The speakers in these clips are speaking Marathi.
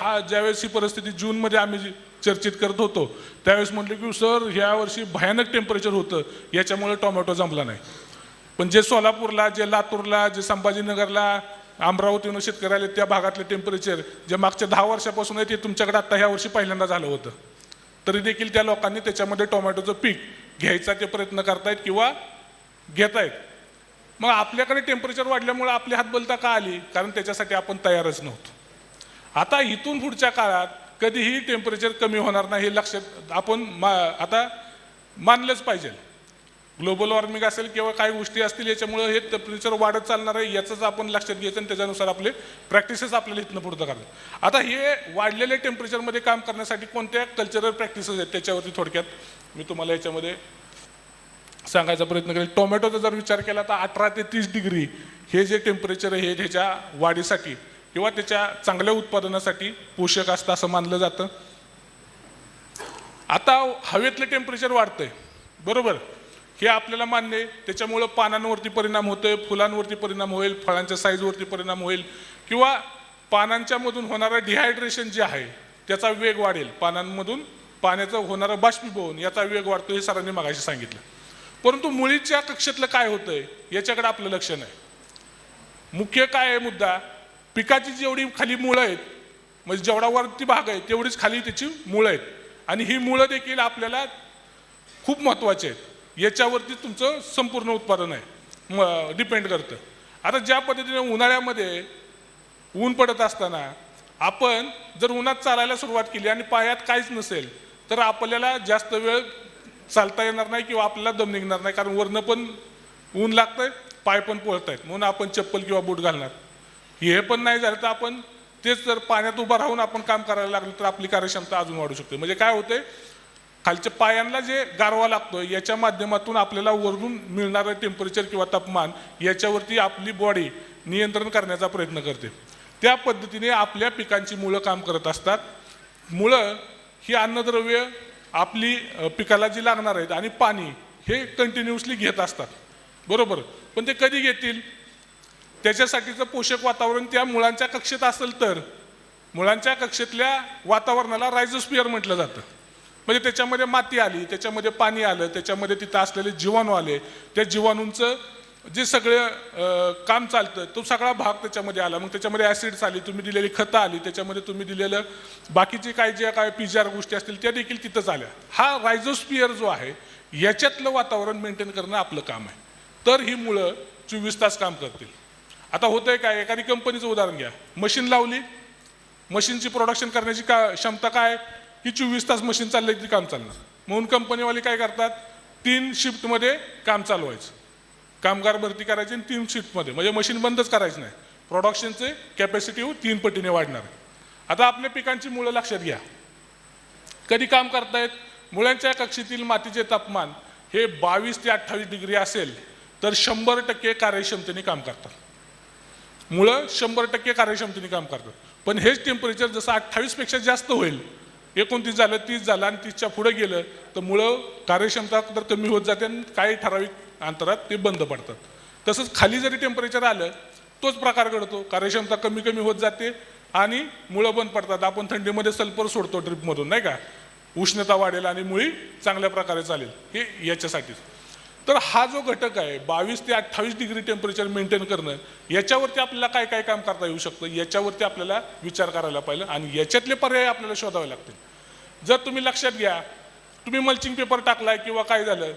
हा ज्यावेळेस ही परिस्थिती जूनमध्ये आम्ही चर्चित करत होतो त्यावेळेस म्हटलं की सर ह्या वर्षी भयानक टेम्परेचर होतं. याच्यामुळे टोमॅटो जमला नाही. पण जे सोलापूरला जे लातूरला जे संभाजीनगरला अमरावतीनं शेतकऱ्याला त्या भागातले टेम्परेचर जे मागच्या दहा वर्षापासून आहे ते तुमच्याकडे आत्ता ह्या वर्षी पहिल्यांदा झालं होतं. तरी देखील त्या लोकांनी त्याच्यामध्ये टोमॅटोचं पीक घ्यायचा ते प्रयत्न करतायत किंवा घेत आहेत मग आपल्याकडे टेम्परेचर वाढल्यामुळे आपली हातबलता का आली? कारण त्याच्यासाठी आपण तयारच नव्हतो. आता इथून पुढच्या काळात कधीही टेम्परेचर कमी होणार नाही हे लक्षात आपण मा आता मानलंच पाहिजे. ग्लोबल वॉर्मिंग असेल किंवा काही गोष्टी असतील याच्यामुळं हे टेम्परेचर वाढत चालणार आहे याचंच आपण लक्षात घ्यायचं आणि त्याच्यानुसार आपले प्रॅक्टिसेस आपल्याला इथनं पुढं करतात आता हे वाढलेल्या टेम्परेचरमध्ये काम करण्यासाठी कोणत्या कल्चरल प्रॅक्टिसेस आहेत त्याच्यावरती थोडक्यात मी तुम्हाला याच्यामध्ये सांगायचा प्रयत्न करेल टोमॅटोचा जर विचार केला तर अठरा ते तीस डिग्री हे जे टेम्परेचर आहे हे त्याच्या वाढीसाठी किंवा त्याच्या चांगल्या उत्पादनासाठी पोषक असतं असं मानलं जातं. आता हवेतलं टेम्परेचर वाढतंय. बरोबर? हे आपल्याला मान्य आहे. त्याच्यामुळं पानांवरती परिणाम होतोय फुलांवरती परिणाम होईल फळांच्या साईजवरती परिणाम होईल. किंवा पानांच्या मधून होणारं डिहायड्रेशन जे आहे त्याचा वेग वाढेल. पानांमधून पाण्याचं होणारं बाष्पीभवन याचा वेग वाढतो हे सरांनी मागाशी सांगितलं. परंतु मुळीच्या कक्षेतलं काय होतंय याच्याकडे आपलं लक्ष नाही. मुख्य काय आहे मुद्दा? पिकाची जेवढी खाली मुळं आहेत म्हणजे जेवढा वरती भाग आहे तेवढीच खाली त्याची मुळं आहेत. आणि ही मुळं देखील आपल्याला खूप महत्त्वाची आहेत. याच्यावरती तुमचं संपूर्ण उत्पादन आहे. डिपेंड करतं. आता ज्या पद्धतीने उन्हाळ्यामध्ये ऊन पडत असताना आपण जर उन्हात चालायला सुरुवात केली आणि पायात काहीच नसेल तर आपल्याला जास्त वेळ चालता येणार नाही किंवा आपल्याला दम निघणार नाही कारण वरनं पण ऊन लागतंय पाय पण पोळत आहेत म्हणून आपण चप्पल किंवा बूट घालणार. हे पण नाही झालं तर आपण तेच जर पाण्यात उभं राहून आपण काम करायला लागलो तर आपली कार्यक्षमता अजून वाढू शकते. म्हणजे काय होते खालच्या पायांना जे गारवा लागतो याच्या माध्यमातून आपल्याला वरून मिळणारं टेम्परेचर किंवा तापमान याच्यावरती आपली बॉडी नियंत्रण करण्याचा प्रयत्न करते. त्या पद्धतीने आपल्या पिकांची मुळं काम करत असतात. मुळं ही अन्नद्रव्य आपली पिकाला जी लागणार आहेत आणि पाणी हे कंटिन्युअसली घेत असतात. बरोबर? पण ते कधी घेतील? त्याच्यासाठीचं पोषक वातावरण त्या मुळांच्या कक्षेत असेल तर मुळांच्या कक्षेतल्या वातावरणाला रायझोस्पियर म्हटलं जातं. म्हणजे त्याच्यामध्ये माती आली त्याच्यामध्ये पाणी आलं त्याच्यामध्ये तिथं असलेले जीवाणू आले त्या जीवाणूंचं जे सगळं काम चालतं तो सगळा भाग त्याच्यामध्ये आला. मग त्याच्यामध्ये ॲसिड्स आली तुम्ही दिलेली खतं आली त्याच्यामध्ये तुम्ही दिलेलं बाकीचे काय जे काय पिजार गोष्टी असतील त्या देखील तिथंच आल्या. हा रायझोस्पियर जो आहे याच्यातलं वातावरण मेंटेन करणं आपलं काम आहे. तर ही मुळं चोवीस तास काम करतील. आता होतंय काय? एखादी कंपनीचं उदाहरण घ्या. मशीन लावली मशीनची प्रोडक्शन करण्याची का क्षमता काय? की चोवीस तास मशीन चाललं की काम चालणार. म्हणून कंपनीवाले काय करतात? तीन शिफ्टमध्ये काम चालवायचं. कामगार भरती करायची आणि तीन शिफ्टमध्ये म्हणजे मशीन बंदच करायचं नाही. प्रोडक्शनचे कॅपॅसिटी हो तीन पटीने वाढणार आता आपल्या पिकांची मुळं लक्षात घ्या. कधी काम करतायत? मुळांच्या कक्षेतील मातीचे तापमान हे बावीस ते अठ्ठावीस डिग्री असेल तर शंभर टक्के कार्यक्षमतेने काम करतात. मुळं शंभर टक्के कार्यक्षमतेने काम करतात. पण हेच टेम्परेचर जसं अठ्ठावीसपेक्षा जास्त होईल एकोणतीस झालं तीस झालं आणि तीसच्या पुढे गेलं तर मुळं कार्यक्षमता तर कमी होत जाते आणि काही ठराविक अंतरात ते बंद पडतात. तसंच खाली जरी टेम्परेचर आलं तोच प्रकार घडतो. कार्यक्षमता कमी कमी होत जाते आणि मुळं बंद पडतात. आपण थंडीमध्ये सल्फर सोडतो ड्रिपमधून नाही का? उष्णता वाढेल आणि मुळी चांगल्या प्रकारे चालेल. हे याच्यासाठीच. तर हा जो घटक आहे बावीस ते अठ्ठावीस डिग्री टेम्परेचर मेंटेन करणं याच्यावरती आपल्याला काय काय काम करता येऊ शकतं? याच्यावरती आपल्याला विचार करायला पाहिजे आणि याच्यातले पर्याय आपल्याला शोधावे लागतील. जर तुम्ही लक्षात घ्या तुम्ही मल्चिंग पेपर टाकलाय किंवा काय झालं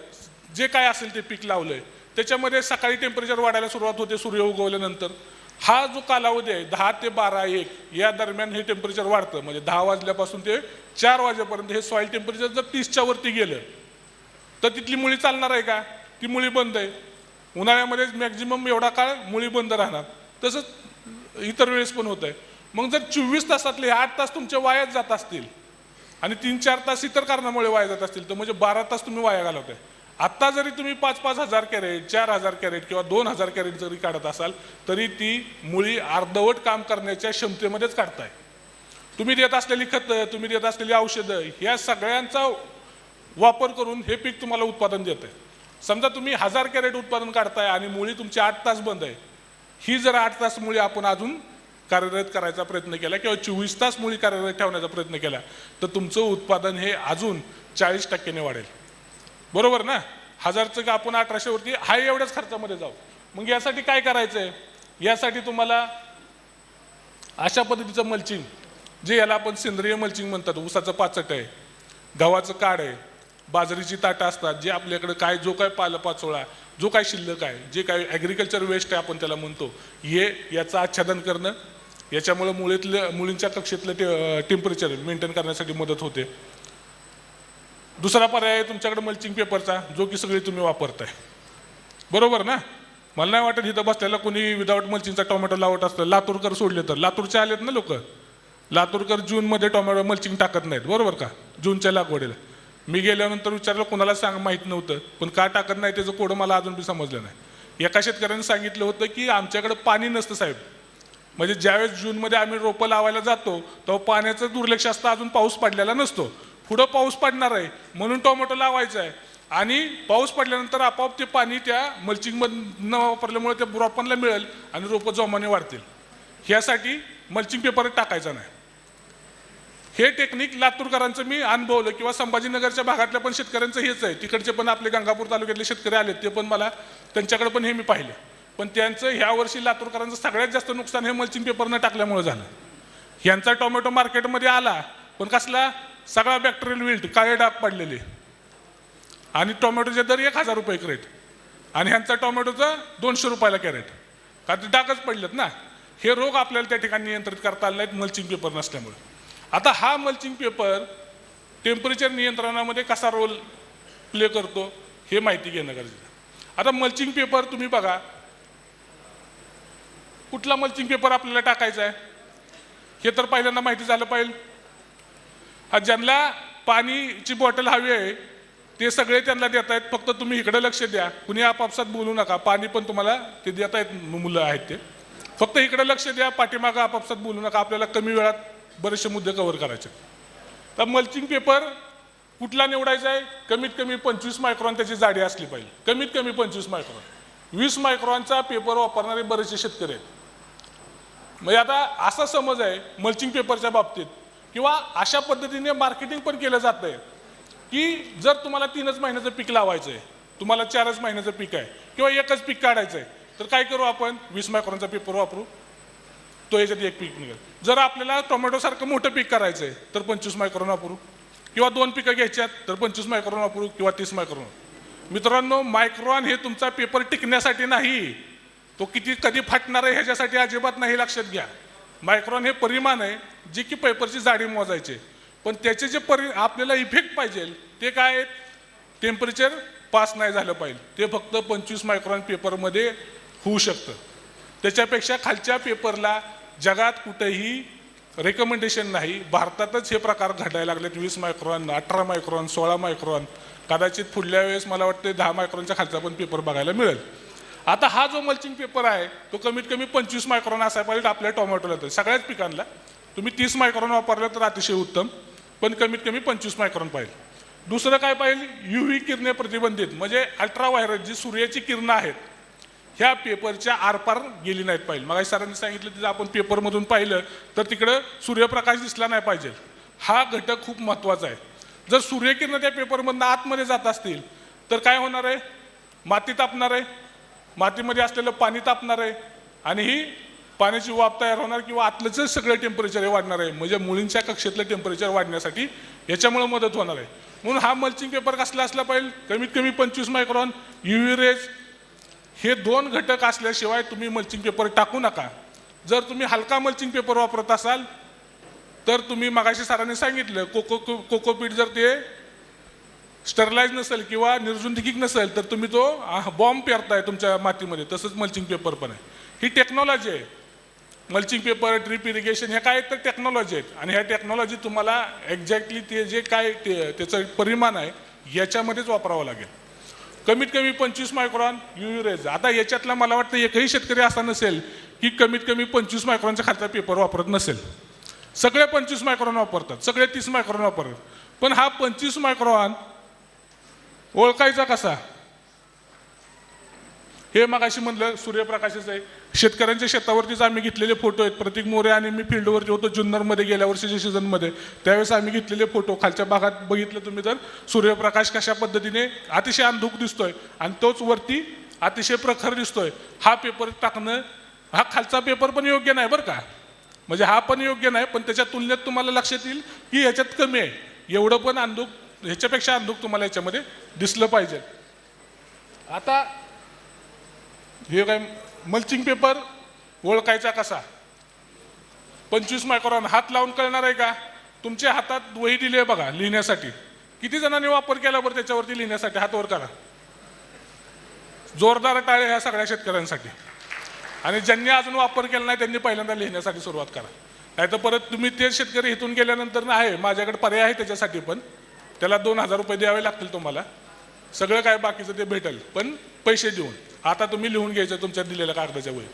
जे काय असेल ते पीक लावलंय त्याच्यामध्ये सकाळी टेम्परेचर वाढायला सुरुवात होते सूर्य उगवल्यानंतर. हा जो कालावधी आहे दहा ते बारा एक या दरम्यान हे टेम्परेचर वाढतं. म्हणजे दहा वाजल्यापासून ते चार वाजेपर्यंत हे सॉईल टेम्परेचर जर तीसच्या वरती गेलं तर तिथली मुळी चालणार आहे का? ती मुळी बंद आहे. उन्हाळ्यामध्ये मॅक्झिमम एवढा काळ मुळी बंद राहणार. तसंच इतर वेळेस पण होत आहे मग जर चोवीस तासातले आठ तास तुमचे वायात जात असतील आणि तीन चार तास इतर कारणामुळे वाया जात असतील तर म्हणजे बारा तास तुम्ही वाया घालवत आहे आत्ता जरी तुम्ही पाच पाच हजार कॅरेट चार हजार कॅरेट किंवा दोन हजार कॅरेट जरी काढत असाल तरी ती मुळी अर्धवट काम करण्याच्या क्षमतेमध्येच काढताय. तुम्ही देत असलेली खतं तुम्ही देत असलेली औषधं ह्या सगळ्यांचा वापर करून हे पीक तुम्हाला उत्पादन देत आहे समजा तुम्ही हजार कॅरेट उत्पादन काढताय आणि मुळी तुमची आठ तास बंद आहे. ही जर आठ तास मुळी आपण अजून कार्यरत करायचा प्रयत्न केला किंवा चोवीस तास मुळी कार्यरत ठेवण्याचा प्रयत्न केला तर तुमचं उत्पादन हे अजून चाळीस टक्क्याने वाढेल. बरोबर ना? हजारचं का आपण अठराशेवरती हाय एवढ्याच खर्चामध्ये जाऊ. मग यासाठी काय करायचं आहे यासाठी तुम्हाला अशा पद्धतीचं मल्चिंग जे याला आपण सेंद्रिय मल्चिंग म्हणतात ऊसाचं पाचट आहे गव्हाचं काड आहे बाजरीची ताटं असतात जे आपल्याकडे काय जो काय पालपाचोळा जो काय शिल्लक आहे जे काय ॲग्रिकल्चर वेस्ट आहे आपण त्याला म्हणतो हे याचं आच्छादन करणं याच्यामुळं मुळीतलं मुलींच्या कक्षेतलं ते टेम्परेचर मेंटेन करण्यासाठी मदत होते. दुसरा पर्याय आहे तुमच्याकडे मल्चिंग पेपरचा जो की सगळी तुम्ही वापरताय. बरोबर ना? मला नाही वाटत इथं बसलेला कोणी विदाऊट मल्चिंगचा टोमॅटो लावत असतं लातूरकर सोडले तर. लातूरचे आलेत ना लोक. लातूरकर जूनमध्ये टोमॅटो मल्चिंग टाकत नाहीत बरोबर का? जूनच्या लागवडीला. मी गेल्यानंतर विचारलं कोणाला सांग माहीत नव्हतं. पण का टाकत नाही त्याचं कोडं मला अजून बी समजलं नाही. एका शेतकऱ्यानं सांगितलं होतं की आमच्याकडे पाणी नसतं साहेब. म्हणजे ज्यावेळेस जूनमध्ये आम्ही रोपं लावायला जातो तेव्हा पाण्याचं दुर्लक्ष असतं. अजून पाऊस पडलेला नसतो. पुढं पाऊस पडणार आहे. म्हणून टोमॅटो लावायचा आहे. आणि पाऊस पडल्यानंतर आपोआप ते पाणी त्या मल्चिंगमध्ये न वापरल्यामुळे त्या रोपांना मिळेल आणि रोपं जोमाने वाढतील. ह्यासाठी मल्चिंग पेपर टाकायचा नाही. हे टेक्निक लातूरकरांचं मी अनुभवलं किंवा संभाजीनगरच्या भागातल्या पण शेतकऱ्यांचं हेच आहे. तिकडचे पण आपले गंगापूर तालुक्यातले शेतकरी आले ते पण मला त्यांच्याकडे पण हे मी पाहिलं. पण त्यांचं ह्या वर्षी लातूरकरांचं सगळ्यात जास्त नुकसान हे मल्चिंग पेपरनं टाकल्यामुळं झालं. ह्यांचा टोमॅटो मार्केटमध्ये आला पण कसला? सगळा बॅक्टेरियल विल्ट काळे डाग पडलेले. आणि टोमॅटोचे दर एक हजार रुपये क्रेट आणि ह्यांचा टोमॅटोचं दोनशे रुपयाला कॅरेट. का ते डागच पडलेत ना. हे रोग आपल्याला त्या ठिकाणी नियंत्रित करता आले नाहीत मल्चिंग पेपर नसल्यामुळे. आता हा मल्चिंग पेपर टेम्परेचर नियंत्रणामध्ये कसा रोल प्ले करतो हे माहिती घेणं गरजेचं आता मल्चिंग पेपर तुम्ही बघा. कुठला मल्चिंग पेपर आपल्याला टाकायचा आहे? हे तर पहिल्यांदा माहिती झालं पाहिजे. हा ज्यांना पाणीची बॉटल हवी आहे ते सगळे त्यांना देत आहेत. फक्त तुम्ही इकडे लक्ष द्या. कुणी आपापसात बोलू नका. पाणी पण तुम्हाला ते देत आहेत मुलं आहेत ते. फक्त इकडे लक्ष द्या. पाठीमागं आपापसात बोलू नका. आपल्याला कमी वेळात बरेचसे मुद्दे कव्हर करायचे. तर मल्चिंग पेपर कुठला निवडायचा आहे? कमीत कमी पंचवीस मायक्रॉन त्याची जाडी असली पाहिजे. कमीत कमी पंचवीस मायक्रॉन वीस मायक्रॉनचा पेपर वापरणारे बरेचसे शेतकरी आहेत. म्हणजे आता असा समज आहे मल्चिंग पेपरच्या बाबतीत किंवा अशा पद्धतीने मार्केटिंग पण केलं जात आहे की जर तुम्हाला तीनच महिन्याचं पीक लावायचं आहे तुम्हाला चारच महिन्याचं पीक आहे किंवा एकच पीक काढायचं आहे तर काय करू आपण? वीस मायक्रॉनचा पेपर वापरू. तो याच्यात एक पीक निघेल. जर आपल्याला टोमॅटोसारखं मोठं पीक करायचं आहे तर पंचवीस मायक्रॉन वापरू. किंवा दोन पिकं घ्यायच्यात तर पंचवीस मायक्रॉन वापरू किंवा तीस मायक्रॉन मित्रांनो मायक्रॉन हे तुमचा पेपर टिकण्यासाठी नाही. तो किती कधी फाटणार आहे ह्याच्यासाठी अजिबात नाही लक्षात घ्या. मायक्रॉन हे परिमाण आहे जे की पेपरची जाडी मोजायचे. पण त्याचे जे परि आपल्याला इफेक्ट पाहिजे ते काय आहेत? टेम्परेचर पास नाही झालं पाहिजे. ते फक्त पंचवीस मायक्रॉन पेपरमध्ये होऊ शकतं. त्याच्यापेक्षा खालच्या पेपरला जगात कुठेही रेकमेंडेशन नाही. भारतातच हे प्रकार घडायला लागलेत. वीस मायक्रॉन अठरा मायक्रॉन सोळा मायक्रॉन कदाचित पुढल्या वेळेस मला वाटते दहा मायक्रॉनच्या खालचा पण पेपर बघायला मिळेल. आता हा जो मल्चिंग पेपर आहे तो कमीत कमी पंचवीस मायक्रॉन असायला पाहिजे आपल्या टोमॅटोला तर सगळ्याच पिकांना. तुम्ही तीस मायक्रॉन वापरलं तर अतिशय उत्तम पण कमीत कमी पंचवीस मायक्रॉन पाहिजे. दुसरं काय पाहिजे? युव्ही किरणे प्रतिबंधित. म्हणजे अल्ट्रा व्हायरस जी सूर्याची किरणं आहेत ह्या पेपरच्या आरपार गेली नाहीत पाहिजे मग सरांनी सांगितलं की जर आपण पेपरमधून पाहिलं तर तिकडं सूर्यप्रकाश दिसला नाही पाहिजे. हा घटक खूप महत्त्वाचा आहे. जर सूर्यकिरण त्या पेपरमधनं आतमध्ये जात असतील तर काय होणार आहे? माती तापणार आहे. मातीमध्ये असलेलं पाणी तापणार आहे. आणि ही पाण्याची वाफ तयार होणार किंवा आतलंच सगळं टेम्परेचर हे वाढणार आहे. म्हणजे मुलींच्या कक्षेतलं टेम्परेचर वाढण्यासाठी याच्यामुळे मदत होणार आहे. म्हणून हा मल्चिंग पेपर कसला असला पाहिजे? कमीत कमी पंचवीस मायक्रॉन युव्ही रेज हे दोन घटक असल्याशिवाय तुम्ही मल्चिंग पेपर टाकू नका. जर तुम्ही हलका मल्चिंग पेपर वापरत असाल तर तुम्ही मगाशी सरांनी सांगितलं कोको कोकोपीट जर ते स्टरलाइज नसेल किंवा निर्जुंधिकिक नसेल तर तुम्ही तो बॉम्ब पेरताय तुमच्या मातीमध्ये. तसंच मल्चिंग पेपर पण आहे. ही टेक्नॉलॉजी आहे. मल्चिंग पेपर ड्रीप इरिगेशन ह्या काय तर टेक्नॉलॉजी आहेत. आणि ह्या टेक्नॉलॉजी तुम्हाला एक्झॅक्टली ते जे काय ते त्याचं परिमाण आहे याच्यामध्येच वापरावं लागेल. कमीत कमी पंचवीस मायक्रॉन युरेज आता याच्यातला मला वाटतं एकही शेतकरी असा नसेल की कमीत कमी पंचवीस मायक्रॉनचा खालचा पेपर वापरत नसेल. सगळे पंचवीस मायक्रॉन वापरतात सगळे तीस मायक्रॉन वापरतात. पण हा पंचवीस मायक्रॉन ओळखायचा कसा? हे मगाशी म्हणलं सूर्यप्रकाशच आहे. शेतकऱ्यांच्या शेतावरतीच आम्ही घेतलेले फोटो आहेत. प्रतीक मोरे आणि मी फील्डवरती होतो जुन्नरमध्ये गेल्या वर्षीच्या सीझनमध्ये. त्यावेळेस आम्ही घेतलेले फोटो खालच्या भागात बघितलं तुम्ही तर सूर्यप्रकाश कशा पद्धतीने अतिशय अंधुक दिसतोय आणि तोच वरती अतिशय प्रखर दिसतोय. हा पेपर टाकणं हा खालचा पेपर पण योग्य नाही बरं का. म्हणजे हा पण योग्य नाही पण त्याच्या तुलनेत तुम्हाला लक्षात येईल की ह्याच्यात कमी आहे. एवढं पण अंधुक ह्याच्यापेक्षा अंधुक तुम्हाला याच्यामध्ये दिसलं पाहिजे. आता हे काय मल्चिंग पेपर ओळखायचा कसा? पंचवीस मायक्रॉन हात लावून कळणार आहे का? तुमच्या हातात वही दिली आहे बघा लिहिण्यासाठी. किती जणांनी वापर केला बरं त्याच्यावरती लिहिण्यासाठी? हातवर करा. जोरदार टाळे ह्या सगळ्या शेतकऱ्यांसाठी. आणि ज्यांनी अजून वापर केला नाही त्यांनी पहिल्यांदा लिहिण्यासाठी सुरुवात करा. नाही तर परत तुम्ही ते शेतकरी इथून गेल्यानंतर ना आहे माझ्याकडे पर्याय आहे त्याच्यासाठी पण. त्याला दोन हजार रुपये द्यावे लागतील तुम्हाला. सगळं काय बाकीचं ते भेटेल पण पैसे देऊन. आता तुम्ही लिहून घ्यायचं तुमच्या दिलेल्या कागदाच्या वही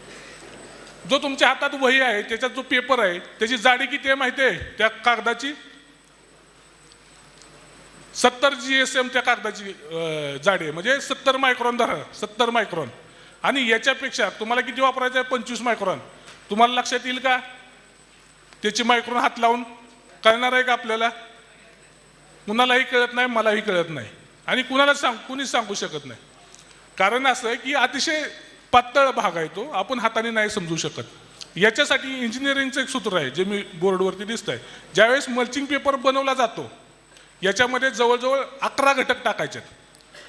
जो तुमच्या हातात वही आहे त्याच्यात जो पेपर आहे त्याची जाडी किती आहे माहिती आहे? त्या कागदाची? सत्तर जी एस एम त्या कागदाची जाडी आहे. म्हणजे सत्तर मायक्रॉन धरा सत्तर मायक्रॉन आणि याच्यापेक्षा तुम्हाला किती वापरायचं आहे? पंचवीस मायक्रॉन तुम्हाला लक्षात येईल का? त्याची मायक्रॉन हात लावून कळणार आहे का आपल्याला? कुणालाही कळत नाही मलाही कळत नाही. आणि कुणाला सांग कुणीच सांगू शकत नाही. कारण असं आहे की अतिशय पातळ भाग आहे तो आपण हाताने नाही समजू शकत. याच्यासाठी इंजिनिअरिंगचं एक सूत्र आहे जे मी बोर्डवरती दिसत आहे ज्यावेळेस मल्चिंग पेपर बनवला जातो याच्यामध्ये जवळजवळ अकरा घटक टाकायचे.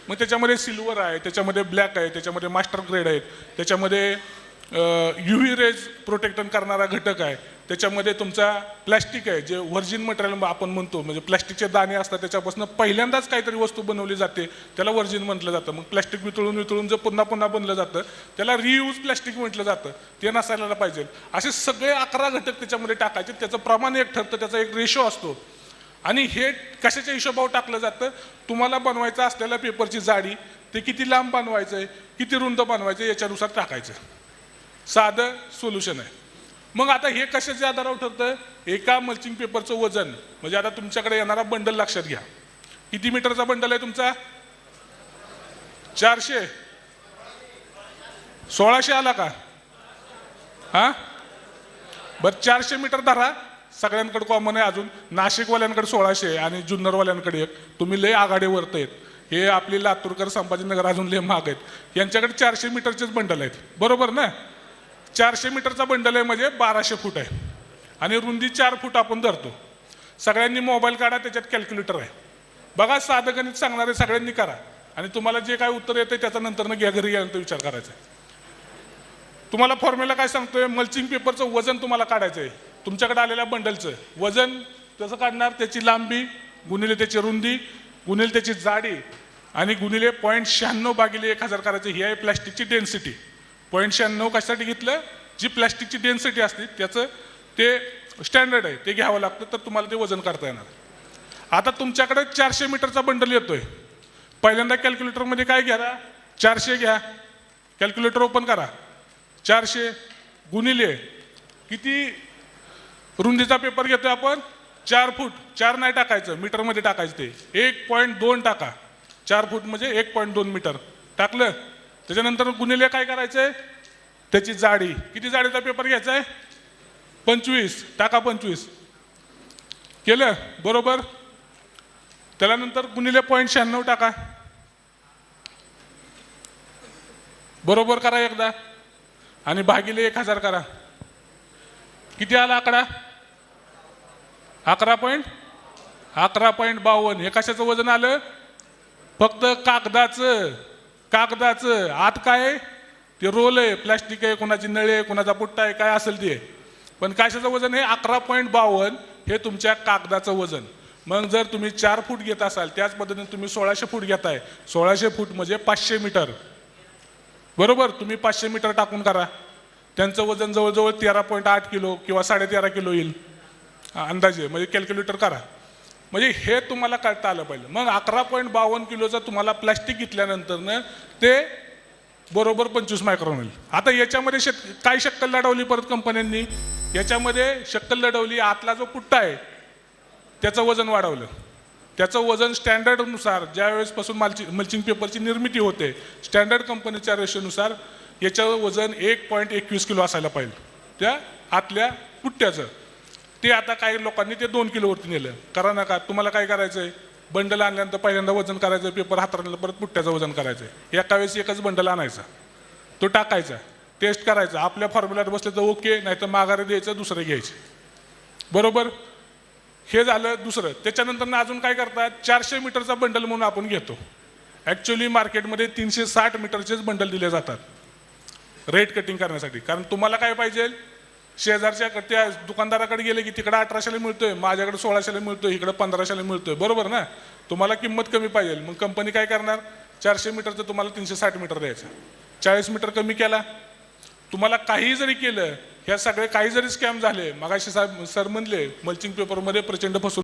मग त्याच्यामध्ये सिल्वर आहे त्याच्यामध्ये ब्लॅक आहे त्याच्यामध्ये मास्टर ग्रेड आहेत त्याच्यामध्ये यू व्ही रेज प्रोटेक्टन करणारा घटक आहे त्याच्यामध्ये तुमचा प्लॅस्टिक आहे जे व्हर्जिन मटेरियल आपण म्हणतो म्हणजे प्लॅस्टिकचे दाणे असतात त्याच्यापासून पहिल्यांदाच काहीतरी वस्तू बनवली जाते त्याला व्हर्जिन म्हटलं जातं. मग प्लॅस्टिक वितळून वितळून जर पुन्हा पुन्हा बनलं जातं त्याला रियूज प्लॅस्टिक म्हटलं जातं ते नसायला पाहिजे. असे सगळे अकरा घटक त्याच्यामध्ये टाकायचे त्याचं प्रमाण एक ठरतं त्याचा एक रेशो असतो. आणि हे कशाच्या हिशोबावर टाकलं जातं? तुम्हाला बनवायचं असलेल्या पेपरची जाडी ते किती लांब बनवायचं आहे किती रुंद बनवायचं आहे याच्यानुसार टाकायचं. साधं सोल्युशन आहे. मग आता हे कशाच्या आधारावर ठरतं एका मल्चिंग पेपरचं वजन. म्हणजे आता तुमच्याकडे येणारा बंडल लक्षात घ्या. किती मीटरचा बंडल आहे तुमचा? चारशे. सोळाशे आला का? हा? बरं चारशे मीटर धरा. सगळ्यांकडे कॉमन आहे अजून. नाशिकवाल्यांकडे सोळाशे आहे आणि जुन्नरवाल्यांकडे एक. तुम्ही लय आघाडीवरत आहेत. हे आपले लातूरकर संभाजीनगर अजून लय महाग आहेत. यांच्याकडे चारशे मीटरचेच बंडल आहेत. बरोबर ना? चारशे मीटरचा बंडल आहे म्हणजे बाराशे फूट आहे. आणि रुंदी चार फूट आपण धरतो. सगळ्यांनी मोबाईल काढा त्याच्यात कॅल्क्युलेटर आहे. बघा साधं गणित सांगणारे सगळ्यांनी करा. आणि तुम्हाला जे काय उत्तर येतं त्याचा नंतर घ्या घरी गेल्यानंतर विचार करायचा आहे. तुम्हाला फॉर्म्युला काय सांगतोय? मल्चिंग पेपरचं वजन तुम्हाला काढायचं आहे तुमच्याकडे आलेल्या बंडलचं वजन कसं काढणार? त्याची लांबी गुणिले त्याची रुंदी गुणिले त्याची जाडी आणि गुणिले पॉईंट शहाण्णव भागिले एक हजार करायचं. ही आहे प्लॅस्टिकची डेन्सिटी पॉईंट शहाण्णव कशासाठी घेतलं? जी प्लॅस्टिकची डेन्सिटी असते त्याचं ते स्टँडर्ड आहे ते घ्यावं लागतं तर तुम्हाला ते वजन काढता येणार. आता तुमच्याकडे चारशे मीटरचा बंडल येतोय. पहिल्यांदा कॅल्क्युलेटरमध्ये काय घ्या चारशे घ्या. कॅल्क्युलेटर ओपन करा. चारशे गुणिले किती रुंदीचा पेपर घेतोय आपण? चार फूट. चार नाही टाकायचं मीटरमध्ये टाकायचं ते. एक पॉईंट दोन टाका. चार फूट म्हणजे एक पॉईंट दोन मीटर. टाकलं? त्याच्यानंतर गुन्हेले काय करायचंय? त्याची जाडी. किती जाडीचा पेपर घ्यायचा आहे पंचवीस. टाका पंचवीस. केलं? बरोबर? त्याला नंतर गुणिले पॉईंट शहाण्णव टाका. बरोबर करा एकदा. आणि भागिले एक हजार करा. किती आला आकडा? अकरा पॉईंट अकरा पॉईंट बावन्न. हे कशाचं वजन आलं? फक्त कागदाचं. कागदाचं आत काय आहे? ते रोल आहे प्लॅस्टिक आहे कोणाची नळी आहे कोणाचा पुट्टा आहे काय असेल ते पण काशाचं वजन आहे अकरा पॉईंट बावन्न हे तुमच्या कागदाचं वजन. मग जर तुम्ही चार फूट घेत असाल त्याच पद्धतीने तुम्ही सोळाशे फूट घेताय. सोळाशे फूट म्हणजे पाचशे मीटर. बरोबर? तुम्ही पाचशे मीटर टाकून करा. त्यांचं वजन जवळजवळ तेरा पॉईंट आठ किलो किंवा साडेतेरा किलो येईल. हा, अंदाजे म्हणजे कॅल्क्युलेटर करा. म्हणजे हे तुम्हाला कळता आलं पाहिजे. मग अकरा पॉईंट बावन्न किलोचं तुम्हाला प्लॅस्टिक घेतल्यानंतरनं ते बरोबर पंचवीस मायक्रॉन होईल. आता याच्यामध्ये शेत काय शक्कल लढवली परत कंपन्यांनी याच्यामध्ये शक्कल लढवली आतला जो पुट्टा आहे त्याचं वजन वाढवलं. त्याचं वजन स्टँडर्डनुसार ज्या वेळेसपासून मालची मल्चिंग पेपरची निर्मिती होते स्टँडर्ड कंपनीच्या रेशोनुसार याचं वजन एक पॉईंट एकवीस किलो असायला पाहिजे. त्या आतल्या पुट्ट्याचं. ते आता काही लोकांनी ते दोन किलोवरती नेलं. करा नका तुम्हाला काय करायचं आहे बंडल आणल्यानंतर पहिल्यांदा वजन करायचं पेपर हाताळल्यानंतर परत पुट्ट्याचं वजन करायचं आहे एका वेळेस एकच बंडल आणायचा. तो टाकायचा टेस्ट करायचा. आपल्या फॉर्म्युल्यात बसलं तर ओके नाही तर माघारी द्यायचं दुसरं घ्यायचं. बरोबर? हे झालं दुसरं. त्याच्यानंतर ना अजून काय करतात? चारशे मीटरचा बंडल म्हणून आपण घेतो. ॲक्च्युली मार्केटमध्ये तीनशे साठ मीटरचेच बंडल दिले जातात. रेट कटिंग करण्यासाठी. कारण तुम्हाला काय पाहिजे? शेजारच्या त्या दुकानदाराकडे गेले की तिकडं अठराशेला मिळतोय माझ्याकडे सोळाशेला मिळतोय इकडं पंधराशेला मिळतोय. बरोबर ना? तुम्हाला किंमत कमी पाहिजे. मग कंपनी काय करणार? चारशे मीटरचं तुम्हाला तीनशे साठ मीटर द्यायचं. चाळीस मीटर कमी केला. तुम्हाला काही जरी केलं ह्या सगळे काही जरी स्कॅम झाले मगाशी साहेब सर म्हणले मल्चिंग पेपरमध्ये प्रचंड फसवणूक